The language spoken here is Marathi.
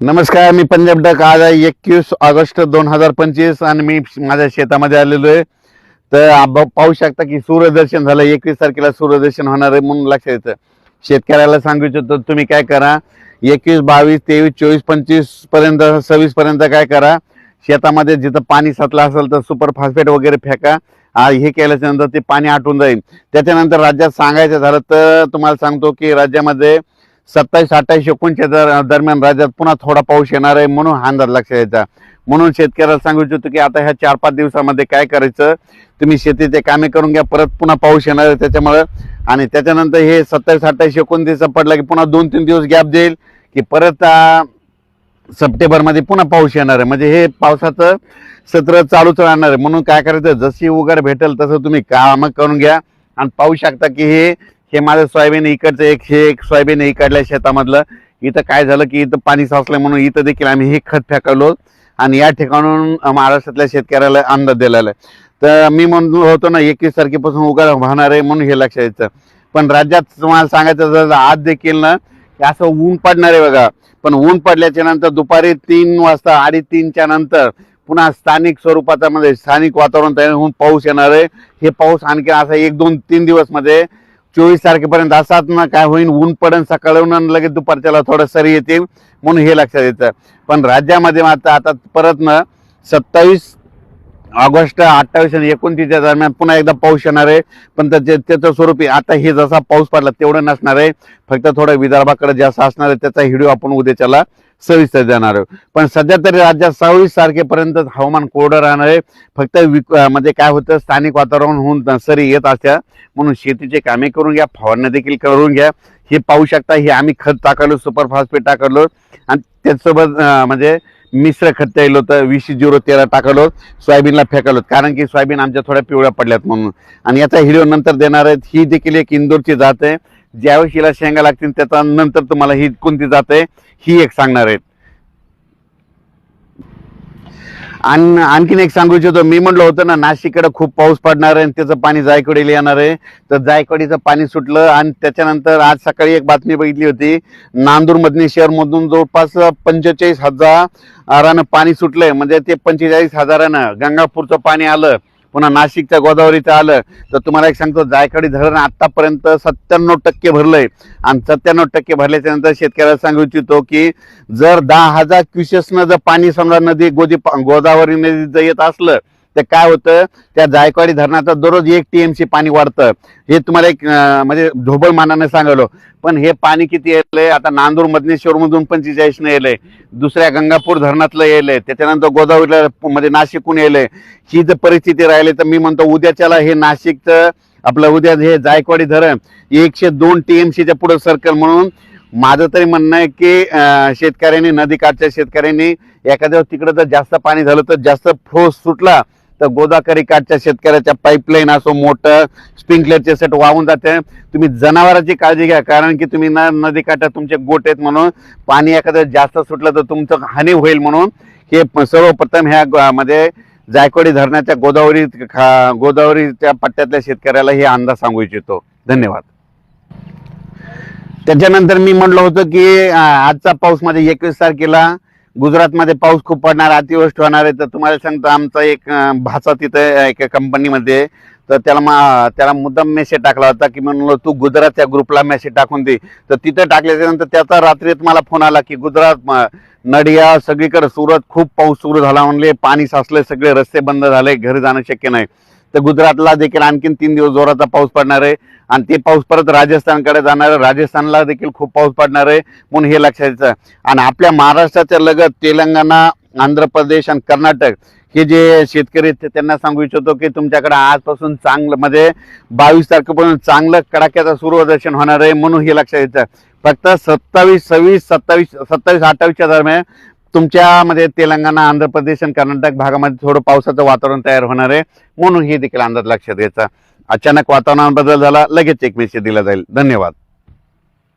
नमस्कार मी पंजाब डक. आज आहे एकवीस ऑगस्ट दोन हजार पंचवीस आणि मी माझ्या शेतामध्ये आलेलो आहे. तर पाहू शकता की सूर्यदर्शन झालं. एकवीस तारखेला सूर्यदर्शन होणार आहे म्हणून लक्षात येतं. शेतकऱ्याला सांगू इच्छितो तुम्ही काय करा? एकवीस बावीस तेवीस चोवीस पंचवीसपर्यंत सव्वीस पर्यंत काय करा? शेतामध्ये जिथं पाणी साचलं असेल तर सुपर फॉस्फेट वगैरे फेका. हे केल्याच्यानंतर ते पाणी आटून जाईल. त्याच्यानंतर राज्यात सांगायचं झालं तर तुम्हाला सांगतो की राज्यामध्ये सत्तावीस अठ्ठावीस एकोणच्या दर दरम्यान राज्यात पुन्हा थोडा पाऊस येणार आहे म्हणून हा अंदाज लक्षात यायचा. म्हणून शेतकऱ्याला सांगू इच्छितो की आता ह्या चार पाच दिवसामध्ये काय करायचं? तुम्ही शेतीचे कामे करून घ्या परत पुन्हा पाऊस येणार आहे त्याच्यामुळं. आणि त्याच्यानंतर हे सत्तावीस अठ्ठावीस एकोणतीस पडला की पुन्हा दोन तीन दिवस गॅप देईल की परत सप्टेंबरमध्ये पुन्हा पाऊस येणार आहे. म्हणजे हे पावसाचं सत्र चालूच राहणार आहे. म्हणून काय करायचं? जशी उघड भेटेल तसं तुम्ही कामं करून घ्या. आणि पाहू शकता की हे हे माझं सोयाबीन इकडचं एक हे एक सोयाबीन इकडल्या शेतामधलं. इथं काय झालं की इथं पाणी साचलं म्हणून इथं देखील आम्ही हे खत फेकवलो आणि या ठिकाणून महाराष्ट्रातल्या शेतकऱ्याला अंदाज दिलेला आहे. तर मी म्हणलो होतो ना एकवीस तारखेपासून उघड होणार आहे म्हणून हे लक्षात यायचं पण राज्यात तुम्हाला सांगायचं झालं आज देखील ना की असं ऊन पडणार आहे बघा. पण ऊन पडल्याच्या नंतर दुपारी तीन वाजता अडीच तीनच्या नंतर पुन्हा स्थानिक स्वरूपाचा म्हणजे स्थानिक वातावरण तयार होऊन पाऊस येणार आहे. हे पाऊस आणखी असा एक दोन तीन दिवसमध्ये चोवीस तारखेपर्यंत असाच ना काय होईल ऊन पडन सकाळून लगेच दुपारच्याला थोडं सरी येते म्हणून हे लक्षात येतं. पण राज्यामध्ये मात्र आता परत ना सत्तावीस ऑगस्ट अठ्ठावीस आणि एकोणतीसच्या दरम्यान पुन्हा एकदा पाऊस येणार आहे. पण त्याचे त्याचं स्वरूपी आता हे जसा पाऊस पडला तेवढं नसणार आहे. फक्त थोडं विदर्भाकडे जास्त असणार आहे त्याचा व्हिडिओ आपण उद्याच्याला सविस्तर देणार आहोत पण सध्या तरी राज्यात सव्वीस तारखेपर्यंत हवामान कोरडं राहणार आहे. फक्त विक म्हणजे काय होतं स्थानिक वातावरण होऊन नर्सरी येत असत्या. म्हणून शेतीचे कामे करून घ्या फवारण्या देखील करून घ्या. हे पाहू शकता हे आम्ही खत टाकलो सुपर फॉस्फेट टाकलो. आणि त्याचसोबत म्हणजे मिश्र खत द्यायला होतं वीस झिरो तेरा टाकलो. सोयाबीनला फेकलो कारण की सोयाबीन आमच्या थोड्या पिवळ्या पडल्यात म्हणून. आणि याचा व्हिडिओ नंतर देणार आहेत ही देखील एक इंदोरची जात आहे. ज्यावेळेस हिला शेंगा लागतील त्याचा नंतर तुम्हाला ही कोणती जात आहे ही एक सांगणार आहेत. आणि आणखीन एक सांगू इच्छितो मी म्हणलं होतं ना नाशिककडे खूप पाऊस पडणार आहे आणि त्याचं पाणी जायकवाडीला येणार आहे. तर जायकवाडीचं पाणी सुटलं आणि त्याच्यानंतर आज सकाळी एक बातमी बघितली होती नांदूरमधने शहरमधून शहर मधून जवळपास पंचेचाळीस हजारानं पाणी सुटलंय. म्हणजे ते पंचेचाळीस हजारानं गंगापूरचं पाणी आलं. पुन्हा नाशिकच्या गोदावरीचं आलं तर तुम्हाला एक सांगतो जायकवाडी धरण आतापर्यंत सत्त्याण्णव टक्के भरलंय. आणि सत्त्याण्णव टक्के भरल्याच्या नंतर शेतकऱ्याला सांगू इच्छितो की जर दहा हजार क्युसेसनं जर पाणी समजा नदी गोदी गोदावरी नदीचं जर येत असलं तर काय होतं त्या जायकवाडी धरणाचं दररोज एक टीएमसी पाणी वाढतं. हे तुम्हाला एक म्हणजे ढोबळ मानाने सांगलो पण हे पाणी किती येलंय आता नांदूर मधनेश्वरमधून पंचेचाळीसनं येलंय दुसऱ्या गंगापूर धरणातलं येलंय त्याच्यानंतर गोदावरीला म्हणजे नाशिकहून येलंय ही जर परिस्थिती राहिली तर मी म्हणतो उद्याच्याला हे नाशिकचं आपलं उद्या हे जायकवाडी धरण एकशे दोन टीएमसीच्या पुढे सर्कल म्हणून माझं तरी म्हणणं आहे की शेतकऱ्यांनी नदीकाठच्या शेतकऱ्यांनी एखाद्या तिकडं जर जास्त पाणी झालं तर जास्त फोर्स सुटला तर गोदाकरी काठच्या शेतकऱ्याच्या पाईपलाईन असो मोटर स्प्रिंकलरचे सेट वाहून जाते. तुम्ही जनावरांची काळजी घ्या कारण की तुम्ही ना नदीकाठात तुमचे गोट आहेत म्हणून पाणी एखादं जास्त सुटलं तर तुमचं हानी होईल म्हणून हे सर्वप्रथम ह्या मध्ये जायकवाडी धरणाच्या गोदावरी खा- गोदावरीच्या पट्ट्यातल्या शेतकऱ्याला हे अंदाज सांगू इच्छितो. धन्यवाद. त्याच्यानंतर मी म्हटलं होतं की आजचा पाऊस माझ्या एकवीस तारखेला गुजरातमध्ये पाऊस खूप पडणार अतिवृष्टी होणार आहे तर तुम्हाला सांगतो आमचा एक भाचा तिथं एका कंपनीमध्ये तर त्याला मा त्याला मुद्दाम मेसेज टाकला होता की म्हणलं तू गुजरातच्या ग्रुपला मेसेज टाकून दे. तर तिथं टाकल्याच्या नंतर त्याचा रात्रीत मला फोन आला की गुजरात नडिया सगळीकडे सुरत खूप पाऊस सुरू झाला म्हणले पाणी साचले सगळे रस्ते बंद झाले घरी जाणं शक्य नाही. तर गुजरातला देखील आणखीन तीन दिवस जोराचा पाऊस पडणार आहे. आणि ते पाऊस परत राजस्थानकडे जाणार आहे. राजस्थानला देखील खूप पाऊस पडणार आहे म्हणून हे लक्षात यायचं आणि आपल्या महाराष्ट्राच्या लगत तेलंगणा आंध्र प्रदेश आणि कर्नाटक हे जे शेतकरी आहेत ते त्यांना सांगू इच्छितो की तुमच्याकडे आजपासून चांगलं म्हणजे बावीस तारखेपर्यंत चांगलं कडाक्याचं सूर्यदर्शन होणार आहे म्हणून हे लक्षात यायचं फक्त सत्तावीस सव्वीस सत्तावीस सत्तावीस अठ्ठावीसच्या दरम्यान तुमच्यामध्ये तेलंगणा आंध्र प्रदेश आणि कर्नाटक भागामध्ये थोडं पावसाचं वातावरण तयार होणार आहे म्हणून हे देखील अंदाज लक्षात घ्यायचा. अचानक वातावरणात बदल झाला लगेच एक मेसेज दिला जाईल. धन्यवाद.